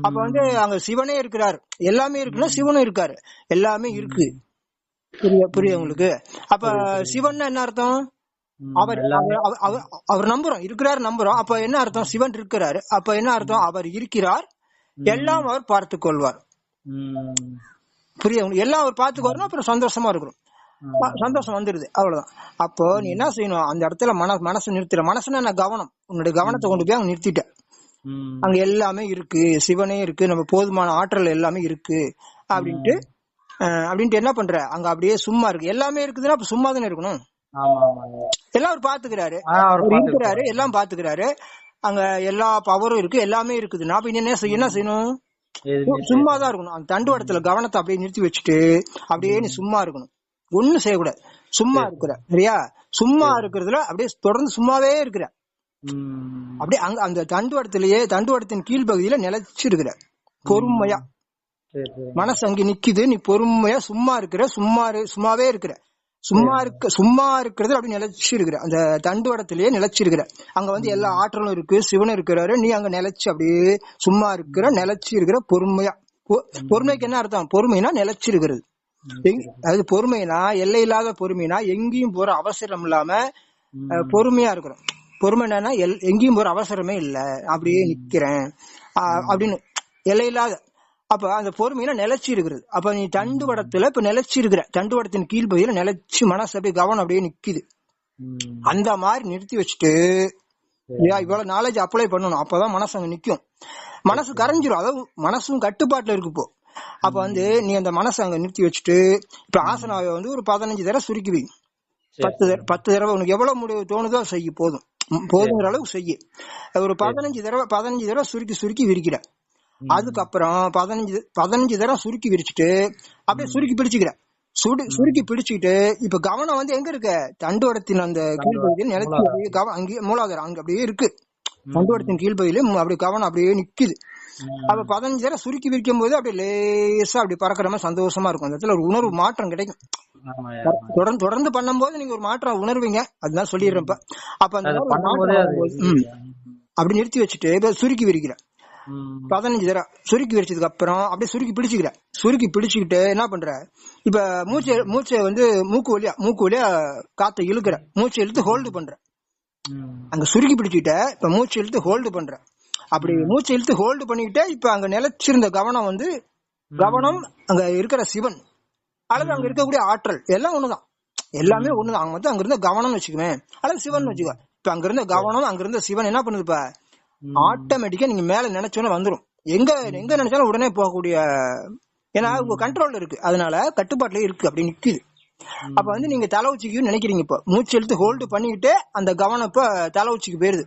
அப்ப வந்து அங்க சிவனே இருக்கிறாரு. எல்லாமே இருக்குன்னா சிவனும் இருக்காரு. எல்லாமே இருக்கு. புரிய புரியுது உங்களுக்கு? அப்ப சிவன் என்ன அர்த்தம். அவர் அவர்- நம்புறோம். இருக்கிறார் நம்புறோம். அப்ப என்ன அர்த்தம்? சிவன் இருக்கிறாரு. அப்ப என்ன அர்த்தம்? அவர் இருக்கிறார். எல்லாம் அவர் பார்த்துக் கொள்வார் உங்களுக்கு? எல்லாம் அவர் பார்த்துக்குவாருன்னா அப்புறம் சந்தோஷமா இருக்கிறோம். சந்தோஷம் வந்துருது. அவ்வளவுதான். அப்போ நீ என்ன செய்யணும்? அந்த இடத்துல மன மனசு நிறுத்துற மனசுனா என்ன? கவனம். உன்னுடைய கவனத்தை கொண்டு போய் அங்க நிறுத்திட்ட. அங்க எல்லாமே இருக்கு. சிவனே இருக்கு. நம்ம போதுமான ஆற்றல் எல்லாமே இருக்கு. அப்படின்ட்டு அப்படின்ட்டு என்ன பண்ற? அங்க அப்படியே சும்மா இருக்கு. எல்லாமே இருக்குதுன்னா அப்ப சும்மா தானே இருக்கணும் எல்லாம் அவர் பாத்துக்கிறாரு. இருக்கிறாரு. எல்லாம் பாத்துக்கிறாரு. அங்க எல்லா பவரும் இருக்கு. எல்லாமே இருக்குது. நான் என்ன என்ன செய்யணும்? எது- சும்மா தான் இருக்கணும். அந்த தண்டுவடத்துல கவனத்தை அப்படியே நிறுத்தி வச்சுட்டு அப்படியே நீ சும்மா இருக்கணும். ஒண்ணும் செய்யக்கூடாது. சும்மா இருக்கிற சரியா? சும்மா இருக்கிறதுல அப்படியே தொடர்ந்து சும்மாவே இருக்கிற. அப்படியே அங்க அந்த தண்டுவடத்திலேயே தண்டுவடத்தின் கீழ்ப்பகுதியில நிலைச்சு இருக்கிற பொறுமையா மனசு அங்க நிக்குது நீ பொறுமையா சும்மா இருக்கிற சும்மா சும்மாவே இருக்கிற. சும்மா இருக்க சும்மா இருக்கிறது அப்படி நிலைச்சு இருக்கிற அந்த தண்டுவடத்திலேயே நிலைச்சு இருக்கிற அங்க வந்து எல்லா ஆற்றலும் இருக்கு சிவனும் இருக்கிறாரு நீ அங்க நிலைச்சு அப்படியே சும்மா இருக்கிற நிலைச்சு இருக்கிற பொறுமையா. பொ- பொறுமைக்கு என்ன அர்த்தம்? பொறுமைனா நிலைச்சு இருக்கிறது எங்க- அதாவது பொறுமைனா எல்லை இல்லாத பொறுமைனா எங்கேயும் போற அவசரம் இல்லாம பொறுமையா இருக்கிறோம் பொறுமை என்னன்னா எங்கேயும் போற அவசரமே இல்ல. அப்படியே நிக்கிறேன். அப்படின்னு எல்லை இல்லாத அப்ப அந்த பொறுமையில நிலைச்சு இருக்கிறது. அப்ப நீ தண்டுவடத்துல இப்ப நிலைச்சு இருக்கிற தண்டுவடத்தின் கீழ்ப்பகுதியில நிலைச்சு மனசு அப்படியே கவனம் அப்படியே நிக்குது. அந்த மாதிரி நிறுத்தி வச்சுட்டு இவ்வளவு நாலேஜ் அப்ளை பண்ணணும். அப்பதான் மனசு அங்க நிக்கும். மனசு கரைஞ்சிரும். அதாவது மனசும் கட்டுப்பாட்டுல இருக்கு இப்போ. அப்ப வந்து நீ அந்த மனசை அங்க நிறுத்தி வச்சுட்டு இப்ப ஆசனாவை வந்து ஒரு பதினஞ்சு தடவை சுருக்கி பத்து பத்து தடவை உனக்கு எவ்வளவு முடிவு தோணுதோ செய்ய போதும். போதுங்கிற அளவுக்கு செய்ய. ஒரு பதினஞ்சு தடவை பதினஞ்சு தடவை சுருக்கி சுருக்கி விரிக்கிற. அதுக்கப்புறம் பதினஞ்சு பதினஞ்சு தடவை சுருக்கி விரிச்சிட்டு அப்படியே சுருக்கி பிடிச்சுக்கிற சுடு சுருக்கி பிடிச்சிட்டு இப்ப கவனம் வந்து எங்க இருக்கு? தண்டுவடத்தின் அந்த கீழ்ப்பகுதியில் நிலச்சி அப்படியே கவனம் அங்கேயே மூலாதாரம் அங்க அப்படியே இருக்கு. தண்டுவடத்தின் கீழ்ப்பகுதியில அப்படியே கவனம் அப்படியே நிக்குது. அப்ப பதினஞ்சு நேரம் சுருக்கி விரிக்கும் போது அப்படியே லேசா அப்படி பறக்கிற மாதிரி சந்தோஷமா இருக்கும். அந்த இடத்துல ஒரு உணர்வு மாற்றம் கிடைக்கும். தொடர்ந்து தொடர்ந்து பண்ணும்போது நீங்க ஒரு மாற்றம் உணர்வீங்க. அதுதான் சொல்லிடுறேன் இப்ப அப்ப அந்த அப்படி நிறுத்தி வச்சுட்டு சுருக்கி விரிக்கிறேன். பதினஞ்சு தடவை சுருக்கி விரிச்சதுக்கு அப்புறம் அப்படியே சுருக்கி பிடிச்சிக்கிறேன். சுருக்கி பிடிச்சிக்கிட்டு என்ன பண்ற? இப்ப மூச்சை மூச்சை வந்து மூக்கு வழியா மூக்கு வழியா காத்தை இழுக்கிற மூச்சை இழுத்து ஹோல்டு பண்ற. அங்க சுருக்கி பிடிச்சிக்கிட்ட இப்ப மூச்சை இழுத்து ஹோல்டு பண்ற அப்படி மூச்சை இழுத்து ஹோல்டு பண்ணிக்கிட்டே இப்ப அங்க நிலைச்சிருந்த கவனம் வந்து கவனம் அங்க இருக்கிற சிவன் அல்லது அங்க இருக்கக்கூடிய ஆற்றல் எல்லாம் ஒண்ணுதான். எல்லாமே ஒண்ணுதான். அங்க வந்து அங்க இருந்த கவனம்னு வச்சுக்குவேன். அல்லது சிவன் வச்சுக்கோ இப்ப அங்க இருந்த கவனம் அங்க இருந்த சிவன் என்ன பண்ணுது இப்ப ஆட்டோமேட்டிக்கா நீங்க மேல நினைச்சோன்னு வந்துரும். எங்க எங்க நினைச்சாலும் உடனே போகக்கூடிய ஏன்னா உங்க கண்ட்ரோல்ல இருக்கு. அதனால கட்டுப்பாட்டுல இருக்கு அப்படி நிக்குது. அப்ப வந்து நீங்க தலை உச்சிக்குன்னு நினைக்கிறீங்க இப்ப. மூச்சு இழுத்து ஹோல்டு பண்ணிக்கிட்டு அந்த கவனம் இப்ப தலை உச்சிக்கு போயிருது.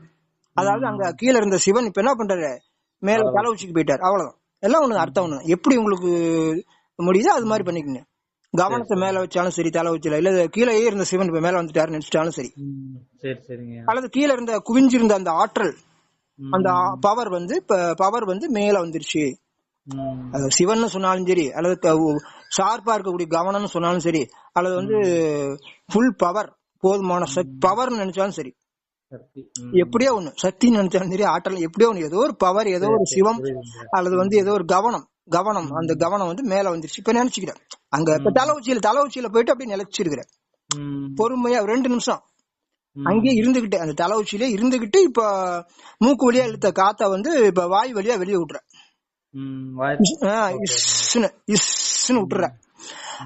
அதாவது அங்க கீழ இருந்த சிவன் இப்ப என்ன பண்றாரு? மேல தலை உச்சிக்கு போயிட்டாரு. அவ்வளவுதான். எல்லாம் ஒண்ணு அர்த்தம் ஒண்ணு எப்படி உங்களுக்கு முடியுதோ அது மாதிரி பண்ணிக்கங்க. கவனத்தை மேல வச்சாலும் சரி தலை வச்சல இல்ல கீழேயே இருந்த சிவன் இப்ப மேல வந்துட்டாரு நினைச்சிட்டாலும் சரி. அல்லது கீழே இருந்த குவிஞ்சிருந்த அந்த ஆற்றல் அந்த பவர் வந்து இப்ப பவர் வந்து மேல வந்துருச்சு. சிவன் சொன்னாலும் சரி அல்லது ஷார்ப்பா இருக்கக்கூடிய கவனம்னு சொன்னாலும் சரி அல்லது வந்து ஃபுல் பவர் போதுமான பவர்னு நினைச்சாலும் சரி. எப்படியோ ஒண்ணு. சக்தின்னு நினைச்சாலும் சரி ஆற்றல் எப்படியோ ஒண்ணு. ஏதோ ஒரு பவர் ஏதோ ஒரு சிவம். அல்லது வந்து ஏதோ ஒரு கவனம். கவனம். அந்த கவனம் வந்து மேல வந்துருச்சு. இப்ப நினைச்சுக்கிறேன். அங்க இப்ப தலை உச்சியில தலை உச்சியில போயிட்டு அப்படியே நிலைச்சிருக்கிறேன். பொறுமையா ரெண்டு நிமிஷம். அங்கேயே இருந்துகிட்டு அந்த தலை உச்சியிலே இருந்துகிட்டு இப்ப மூக்கு வழியா இழுத்த காத்த வந்து இப்ப வாய் வழியா வெளியே விட்டுறேன். ம். வாய் ஆ, இஸ்ஸுன்னு இஸ்ஸுன்னு விட்டுற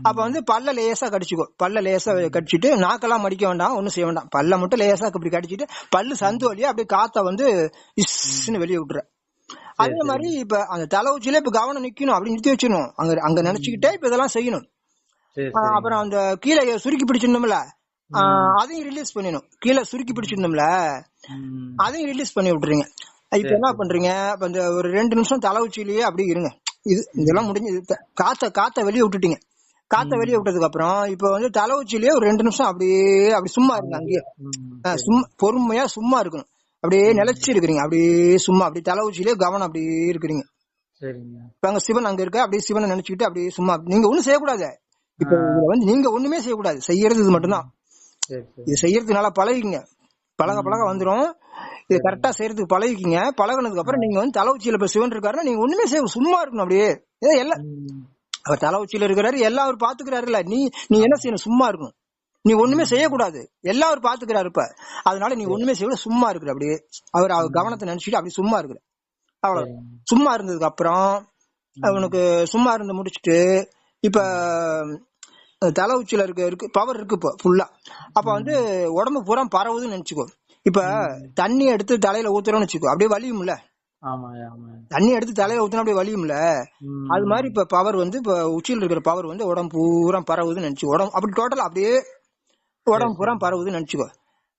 அப்ப வந்து பல்ல லேசா கடிச்சுக்கோ. பல்ல லேசா கடிச்சிட்டு நாக்கெல்லாம் மடிக்க வேண்டாம் ஒண்ணும் செய்ய வேண்டாம். பல்ல மட்டும் லேசா இப்படி கடிச்சிட்டு பல்லு சந்து வழியா அப்படியே காத்த வந்து இஸ்ஸுன்னு வெளியே விட்டுற அதே மாதிரி இப்ப அந்த தலை உச்சியில இப்ப கவனம் நிக்கணும் அப்படி நிறுத்தி வச்சிடணும். அங்க அங்க நினைச்சுக்கிட்டே இப்ப இதெல்லாம் செய்யணும். அப்புறம் அந்த கீழே சுருக்கி பிடிச்சிருந்தோம்ல அதையும் ரிலீஸ் பண்ணிடணும். கீழே சுருக்கி பிடிச்சிருந்தோம்ல. அதையும் ரிலீஸ் பண்ணி விட்டுறீங்க இப்ப என்ன பண்றீங்க? இப்ப இந்த ஒரு ரெண்டு நிமிஷம் தலை உச்சியிலேயே அப்படியே இருங்க. இது இதெல்லாம் முடிஞ்சு த- காத்த காத்த வெளியே விட்டுட்டீங்க. காத்த வெளியே விட்டதுக்கு அப்புறம் இப்ப வந்து தலை உச்சியிலேயே ஒரு ரெண்டு நிமிஷம் அப்படியே அப்படி சும்மா இருங்க அங்கேயே சும்மா பொறுமையா சும்மா இருக்கணும். அப்படியே நிலைச்சு இருக்கிறீங்க அப்படியே சும்மா அப்படியே தலை உச்சியிலேயே கவனம் அப்படியே இருக்கிறீங்க. இப்ப அங்க சிவன் அங்க இருக்க? அப்படியே சிவனை நினைச்சுக்கிட்டு அப்படியே சும்மா நீங்க ஒண்ணும் செய்யக்கூடாது. இப்ப இதுல வந்து நீங்க ஒண்ணுமே செய்யக்கூடாது. செய்யறது இது மட்டும்தான். இது செய்யறதுக்கு நல்லா பழகிங்க பழக பழக வந்துரும். இது கரெக்டா செய்யறதுக்கு பழகிக்கிங்க. பழகுனதுக்கு அப்புறம் நீங்க வந்து தலை உச்சியில இப்ப சிவன் இருக்காருன்னா நீங்க ஒண்ணுமே செய்ய சும்மா இருக்கணும் அப்படியே. எல்லாம். அவர் தலை உச்சியில இருக்கிறாரு எல்லாம் அவர் பாத்துக்கிறாருல்ல நீ நீ என்ன செய்யணும்? சும்மா இருக்கணும். நீ ஒண்ணுமே செய்யக்கூடாது. எல்லாம் அவர் பாத்துக்கிறாரு இப்ப. அதனால நீ ஒண்ணுமே செய்ய சும்மா இருக்கிற அப்படியே. அவர் அவர் கவனத்தை நினைச்சிட்டு அப்படியே சும்மா இருக்கிற. அவ்வளவு சும்மா இருந்ததுக்கு அப்புறம் அவனுக்கு சும்மா இருந்து முடிச்சிட்டு இப்ப தலை உச்சியில இருக்க இருக்கு பவர் இருக்கு இப்போ ஃபுல்லா அப்ப வந்து உடம்பு பூரா பரவுதுன்னு நினைச்சுக்கோ. இப்ப தண்ணி எடுத்து தலையில ஊத்துறோம்னு வச்சுக்கோ. அப்படியே வலியும்ல. தண்ணி எடுத்து தலையில ஊத்துனா அப்படியே வலியும்ல. அது மாதிரி இப்ப பவர் வந்து இப்ப உச்சியில் இருக்கிற பவர் வந்து உடம்பு பூரா பரவுதுன்னு நினைச்சு உடம்பு அப்படி டோட்டல் அப்படியே உடம்பு பூரா பரவுதுன்னு நினைச்சுக்கோ.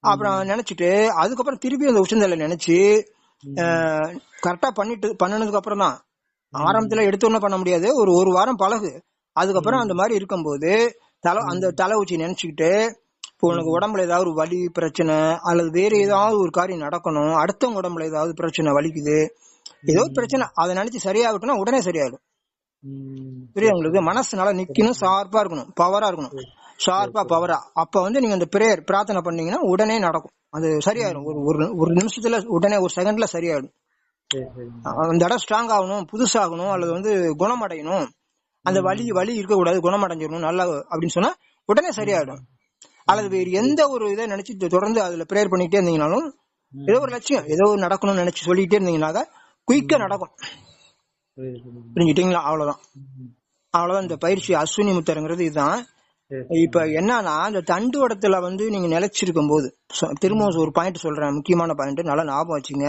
அப்புறம் நினைச்சிட்டு அதுக்கப்புறம் திருப்பி அந்த உச்சந்தலை நினைச்சு கரெக்டா பண்ணிட்டு பண்ணினதுக்கு அப்புறம் தான். ஆரம்பத்துல எடுத்தோன்னு பண்ண முடியாது. ஒரு ஒரு வாரம் பழகு. அதுக்கப்புறம் அந்த மாதிரி இருக்கும்போது தலை அந்த தலை உச்சி நினைச்சுக்கிட்டு இப்போ உனக்கு உடம்புல ஏதாவது ஒரு வலி பிரச்சனை அல்லது வேற ஏதாவது ஒரு காரியம் நடக்கணும் அடுத்தவங்க உடம்புல ஏதாவது பிரச்சனை வலிக்குது ஏதோ பிரச்சனை அதை நினைச்சு சரியாகட்டும்னா உடனே சரியாயிடும். புரியுது உங்களுக்கு? மனசு நல்லா நிக்கணும் ஷார்ப்பா இருக்கணும் பவரா இருக்கணும். ஷார்ப்பா பவரா அப்ப வந்து நீங்க அந்த பிரேயர் பிரார்த்தனை பண்ணீங்கன்னா உடனே நடக்கும். அது சரியாயிடும் ஒரு ஒரு ஒரு நிமிஷத்துல உடனே ஒரு செகண்ட்ல சரியாயிடும். அந்த இடம் ஸ்ட்ராங் ஆகணும் புதுசாகணும் அல்லது வந்து குணமடையணும். அந்த வலி வலி இருக்கக்கூடாது குணமடைஞ்சிடணும் நல்லா அப்படின்னு சொன்னா உடனே சரியாயிடும். அல்லது வேறு எந்த ஒரு இதை நினைச்சு தொடர்ந்து அதுல ப்ரேயர் பண்ணிட்டே இருந்தீங்கனாலும் ஏதோ ஒரு லட்சியம் ஏதோ ஒரு நடக்கணும்னு நினைச்சு சொல்லிட்டே இருந்தீங்கன்னாக்க குயிக்கா நடக்கும். புரிஞ்சுட்டீங்களா? அவ்வளவுதான். அவ்வளவுதான் இந்த பயிற்சி அஸ்வினி முத்தரங்கிறது இதுதான். இப்ப என்னன்னா இந்த தண்டுவடத்துல வந்து நீங்க நிலைச்சிருக்கும் போது திரும்பவும் ஒரு பாயிண்ட் சொல்றேன் முக்கியமான பாயிண்ட் நல்லா ஞாபகம் வச்சுங்க.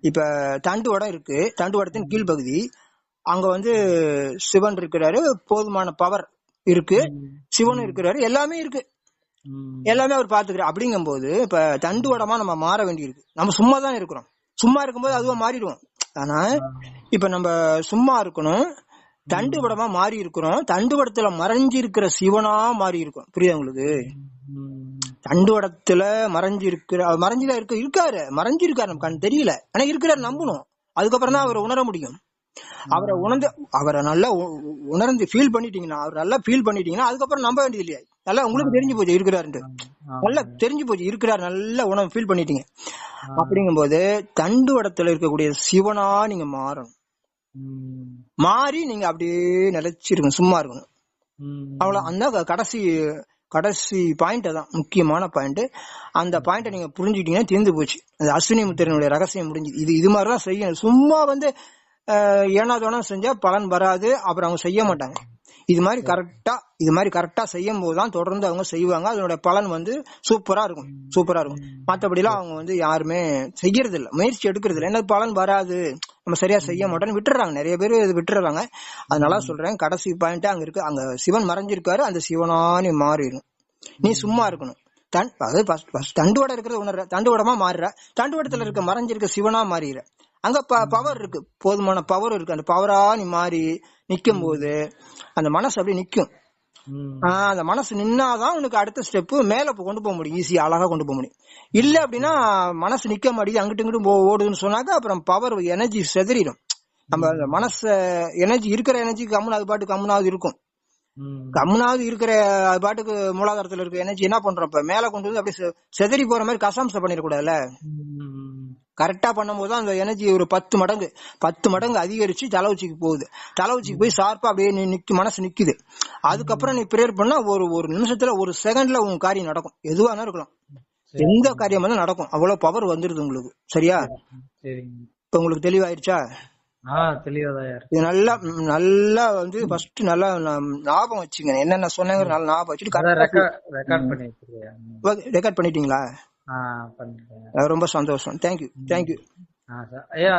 இப்ப தண்டுவடம் இருக்கு தண்டுவடத்தின் கீழ்ப்பகுதி. அங்க வந்து சிவன் இருக்கிறாரு போதுமான பவர் இருக்கு. சிவன் இருக்கிறாரு எல்லாமே இருக்கு. எல்லாமே அவர் பாத்துக்கிறார் அப்படிங்கும்போது இப்ப தண்டுவடமா நம்ம மாற வேண்டியிருக்கு. நம்ம சும்மா தான் இருக்கிறோம். சும்மா இருக்கும்போது அதுவா மாறிடுவோம். ஆனா இப்ப நம்ம சும்மா இருக்கணும். தண்டுவடமா மாறி இருக்கிறோம் தண்டுவடத்துல மறைஞ்சிருக்கிற சிவனா மாறி இருக்கும் புரியுதா உங்களுக்கு? ம். தண்டுவடத்துல மறைஞ்சு இருக்கிற மறைஞ்சுதான் இருக்க இருக்காரு. மறைஞ்சிருக்காரு நமக்கு கண் தெரியல. ஆனா இருக்கிறாரு நம்பணும். அதுக்கப்புறம் தான் அவரை உணர முடியும். அவரை உணர்ந்து அவரை நல்லா உணர்ந்து ஃபீல் பண்ணிட்டீங்கன்னா அவர் நல்லா ஃபீல் பண்ணிட்டீங்கன்னா அதுக்கப்புறம் நம்ப வேண்டியது இல்லையா. நல்லா உங்களுக்கு தெரிஞ்சு போச்சு இருக்கிறாருன்ட்டு. நல்லா தெரிஞ்சு போச்சு இருக்கிறார் நல்லா உணவு ஃபீல் பண்ணிட்டீங்க. அப்படிங்கும்போது தண்டுவடத்துல இருக்கக்கூடிய சிவனா நீங்க மாறணும். மாறி நீங்க அப்படியே நிலைச்சிருக்கணும் சும்மா இருக்கணும். அவ்வளவு அந்த கடைசி கடைசி பாயிண்ட் அதான் முக்கியமான பாயிண்ட் அந்த பாயிண்ட நீங்க புரிஞ்சுக்கிட்டீங்கன்னா தீர்ந்து போச்சு. அந்த அஸ்வினி முத்திரனுடைய ரகசியம் முடிஞ்சு இது இது மாதிரிலாம் செய்யணும். சும்மா வந்து ஏனாதோனம் செஞ்சா பலன் வராது அப்புறம் அவங்க செய்ய மாட்டாங்க. இது மாதிரி கரெக்டா இது மாதிரி கரெக்டா செய்யும் போதுதான் தொடர்ந்து அவங்க செய்வாங்க. அதனுடைய பலன் வந்து சூப்பரா இருக்கும். சூப்பரா இருக்கும். மத்தபடிலாம் அவங்க வந்து யாருமே செய்யறது இல்ல முயற்சி எடுக்கிறது இல்லை என்ன பலன் வராது. நம்ம சரியா செய்ய மாட்டோம்னு விட்டுறாங்க. நிறைய பேர் இது விட்டுறாங்க. அதனால சொல்றேன் கடைசி பாயிண்ட் அங்க இருக்கு. அங்க சிவன் மறைஞ்சிருக்காரு. அந்த சிவனா நீ மாறிடும் நீ சும்மா இருக்கணும். தன் அதாவது தண்டுவடம் இருக்கிறது உணர்ற. தண்டுவடமா மாறுற. தண்டுவடத்துல இருக்க மறைஞ்சிருக்க சிவனா மாறிடுற. அங்க பவர் இருக்கு. போதுமான பவர் இருக்கு. அந்த பவரா நீ மாறி நிக்கும் போது அந்த மனசு அப்படியே நிக்கும். அந்த மனசு நின்னாதான் உனக்கு அடுத்த ஸ்டெப் மேல கொண்டு போக முடியும். ஈஸியா அழகா கொண்டு போக முடியும். இல்ல அப்படின்னா மனசு நிக்க மாட்டேங்குது. அங்கிட்டு இங்கிட்டு போ- ஓடுதுன்னு சொன்னாக்க அப்புறம் பவர் எனர்ஜி செதறிடும். நம்ம அந்த மனச எனர்ஜி இருக்கிற எனர்ஜி கம்முன்னு அது பாட்டு கம்முனாவது இருக்கும். கம்முனாவது இருக்கிற அது பாட்டுக்கு மூலாதாரத்துல இருக்க எனர்ஜி என்ன பண்றோம்? இப்ப மேல கொண்டு வந்து அப்படியே செதறி போற மாதிரி கசாம்சம் பண்ணிடக்கூடாதுல்ல? கரெக்டா பண்ணும்போது அந்த எனர்ஜி ஒரு பத்து மடங்கு. பத்து மடங்கு அதிகரிச்சு தலை உச்சிக்கு போகுது. தலை உச்சிக்கு போய் ஷார்ப்பா அப்படியே நீ நிக்கு மனசு நிக்குது. அதுக்கப்புறம் நீ ப்ரேயர் பண்ணா ஒரு ஒரு நிமிஷத்துல ஒரு செகண்ட்ல உன் காரியம் நடக்கும். எதுவா வேணா இருக்கலாம். எந்த காரியம் வேணா நடக்கும். அவ்வளவு பவர் வந்துருது உங்களுக்கு. சரியா? இப்ப உங்களுக்கு தெளிவாயிருச்சா? இது நல்லா நல்லா வந்து ஃபர்ஸ்ட் நல்லா ஞாபகம் வச்சுங்க என்னென்ன சொன்னாங்க நல்லா ஞாபகம் வச்சுட்டு ரெக்கார்ட் பண்ணிட்டீங்களா? ரொம்ப சந்தோஷம். தேங்க்யூ தேங்க்யூ ஆ சார் ஐயா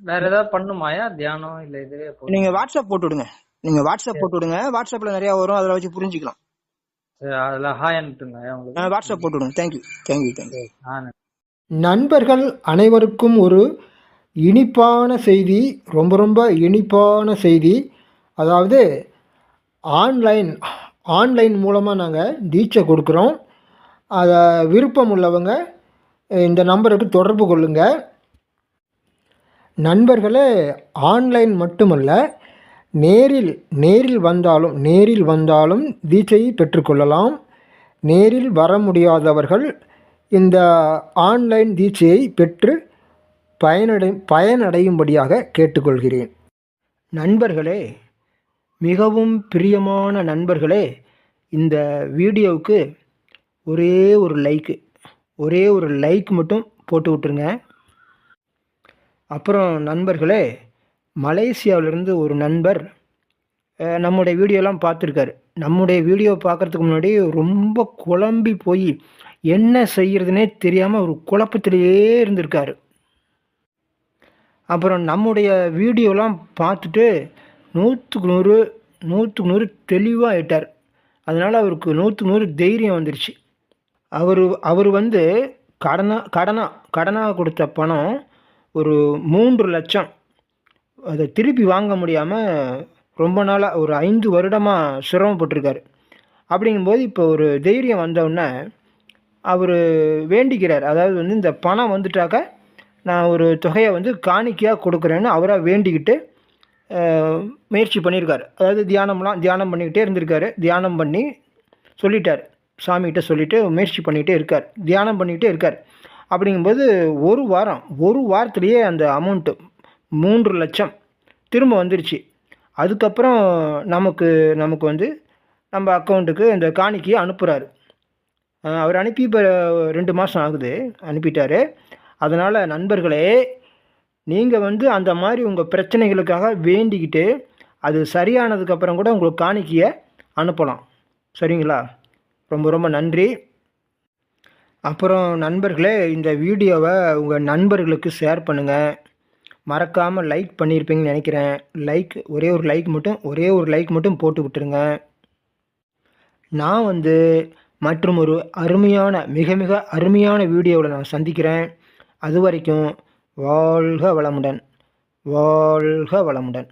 வேற ஏதாவது பண்ணுமாயா தியானம் இல்ல இதுவே நீங்க வாட்ஸ்அப் போட்டு விடுங்க நீங்க வாட்ஸ்அப் போட்டு விடுங்க வாட்ஸ்அப்ல நிறைய வரும். அதுல வச்சு புரிஞ்சுக்கலாம். அதுல ஹாய் அனுப்புங்க ஐயா உங்களுக்கு. அஹ் வாட்ஸ்அப் போட்டு விடுங்க தேங்க்யூ தேங்க்யூ தேங்க்யூ ஆ நண்பர்கள் அனைவருக்கும் ஒரு இனிப்பான செய்தி ரொம்ப ரொம்ப இனிப்பான செய்தி. அதாவது ஆன்லைன் ஆன்லைன் மூலமாக நாங்கள் தீட்சை கொடுக்குறோம். அதை விருப்பம் உள்ளவங்க இந்த நம்பருக்கு தொடர்பு கொள்ளுங்கள் நண்பர்களே ஆன்லைன் மட்டுமல்ல நேரில் நேரில் வந்தாலும் நேரில் வந்தாலும் தீட்சையை பெற்றுக்கொள்ளலாம் நேரில் வர முடியாதவர்கள் இந்த ஆன்லைன் தீட்சையை பெற்று பயனடை பயனடையும்படியாக கேட்டுக்கொள்கிறேன். நண்பர்களே மிகவும் பிரியமான நண்பர்களே இந்த வீடியோவுக்கு ஒரே ஒரு லைக்கு ஒரே ஒரு லைக் மட்டும் போட்டு விட்டுருங்க. அப்புறம் நண்பர்களே மலேசியாவிலேருந்து ஒரு நண்பர் நம்முடைய வீடியோலாம் பார்த்துருக்காரு. நம்முடைய வீடியோ பார்க்குறதுக்கு முன்னாடி ரொம்ப குழம்பி போய் என்ன செய்கிறதுனே தெரியாமல் ஒரு குழப்பத்திலேயே இருந்திருக்காரு. அப்புறம் நம்முடைய வீடியோலாம் பார்த்துட்டு நூற்றுக்கு நூறு நூற்றுக்கு நூறு தெளிவாக ஆயிட்டார் அதனால் அவருக்கு நூற்றுக்கு நூறு தைரியம் வந்துருச்சு. அவர் அவர் வந்து கடனாக கடனாக கடனாக கொடுத்த பணம் ஒரு மூன்று லட்சம். அதை திருப்பி வாங்க முடியாமல் ரொம்ப நாளாக ஒரு ஐந்து வருடமாக சிரமப்பட்டிருக்காரு அப்படிங்கும்போது இப்போ ஒரு தைரியம் வந்தவுடனே அவர் வேண்டிக்கிறார். அதாவது வந்து இந்த பணம் வந்துட்டாக்க நான் ஒரு தொகையை வந்து காணிக்கையாக கொடுக்குறேன்னு அவராக வேண்டிக்கிட்டு முயற்சி பண்ணியிருக்காரு. அதாவது தியானம்லாம் தியானம் பண்ணிக்கிட்டே இருந்திருக்காரு. தியானம் பண்ணி சொல்லிட்டார். சாமிகிட்ட சொல்லிவிட்டு முயற்சி பண்ணிக்கிட்டே இருக்கார் தியானம் பண்ணிகிட்டே இருக்கார். அப்படிங்கும்போது ஒரு வாரம் ஒரு வாரத்துலேயே அந்த அமௌண்ட்டு மூன்று லட்சம் திரும்ப வந்துருச்சு. அதுக்கப்புறம் நமக்கு நமக்கு வந்து நம்ம அக்கௌண்ட்டுக்கு இந்த காணிக்கையை அனுப்புகிறாரு அவர் அனுப்பி இப்போ ரெண்டு மாதம் ஆகுது அனுப்பிட்டாரு. அதனால் நண்பர்களே நீங்கள் வந்து அந்த மாதிரி உங்கள் பிரச்சனைகளுக்காக வேண்டிக்கிட்டு அது சரியானதுக்கப்புறம் கூட உங்களுக்கு காணிக்கையை அனுப்பலாம். சரிங்களா? ரொம்ப ரொம்ப நன்றி. அப்புறம் நண்பர்களே இந்த வீடியோவை உங்கள் நண்பர்களுக்கு ஷேர் பண்ணுங்கள் மறக்காமல் லைக் பண்ணியிருப்பீங்கன்னு நினைக்கிறேன். லைக் ஒரே ஒரு லைக் மட்டும் ஒரே ஒரு லைக் மட்டும் போட்டு விட்டுருங்க. நான் வந்து மற்றும் ஒரு அருமையான மிக மிக அருமையான வீடியோவில் நான் சந்திக்கிறேன். அது வரைக்கும் வாழ்க வளமுடன். வாழ்க வளமுடன்.